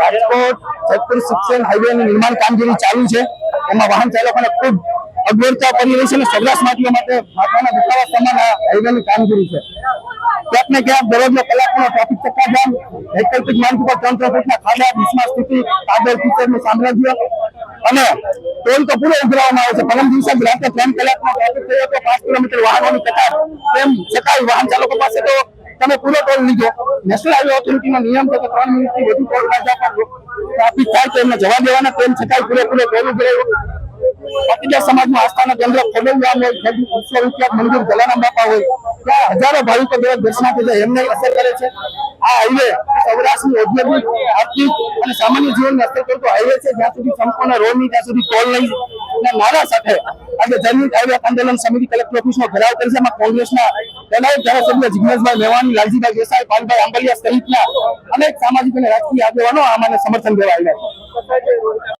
રાજકોટ જેતપુર શિક્ષણ હાઈવેનું નિર્માણ કામગીરી ચાલુ છે. એમાં વાહન ચાલકોને ખૂબ અગવડતા પડી રહી છે અને સૌરાષ્ટ્રવાસીઓ માટે માથાના દુખાવા સમાન આ હાઈવેની કામગીરી છે. ક્યાંક ને ક્યાંક દરરોજનો કલાકનો ટ્રાફિક ચક્કાજામ, વૈકલ્પિક માર્ગ પર ત્રણ ત્રણ ફૂટના ખાડા, બિસ્માર સ્થિતિ કાદવ કીચડનું સામ્રાજ્ય અને ટોલ તો પૂરો ઉઘરાવવામાં આવે છે. પરમ દિવસે રાતે ત્રણ કલાકનો ટ્રાફિક થયો તો પાંચ કિલોમીટર વાહનોની કતાર તેમ છતાંય વાહન ચાલકો પાસે તો તમે પૂરો ટોલ લીધો. નેશનલ હાઈવે ઓથોરિટીનો નિયમ છે કે ત્રણ મિનિટથી વધુ ટોલ પ્લાઝા પર ટ્રાફિક થાય તો એમને જવા દેવાના, તેમ છતાંય પૂરેપૂરો ટોલ ઉઘરાવ્યો પાટીદાર સમાજનું આસ્થાના કેન્દ્ર ખોડલધામ હોય, ખેડૂત વિશ્વવિખ્યાત મંદિર જલારામ બાપા હોય, ત્યાં હજારો ભાવિકો દરેક દર્શનાર્થે જાય, એમને અસર કરે છે. આ હાઈવે સૌરાષ્ટ્રની ઔદ્યોગિક, આર્થિક અને સામાન્ય જીવનને અસર કરતો હાઈવે છે, જ્યાં સુધી સંપૂર્ણ રોડ નહીં ત્યાં સુધી ટોલ નહીં. નારા સાથે આજે જમીન કાયદા આંદોલન સમિતિ કલેક્ટર ઓફિસનો ઘેરાવ કરી છે એમાં કોંગ્રેસના તેનાયક ધારાસભ્ય જિજ્ઞેશભાઈ મેવાણી, લાલજીભાઈ દેસાઈ, પાલભાઈ આંબલિયા સહિતના અનેક સામાજિક અને રાજકીય આગેવાનો આમાં સમર્થન દેવા આવ્યા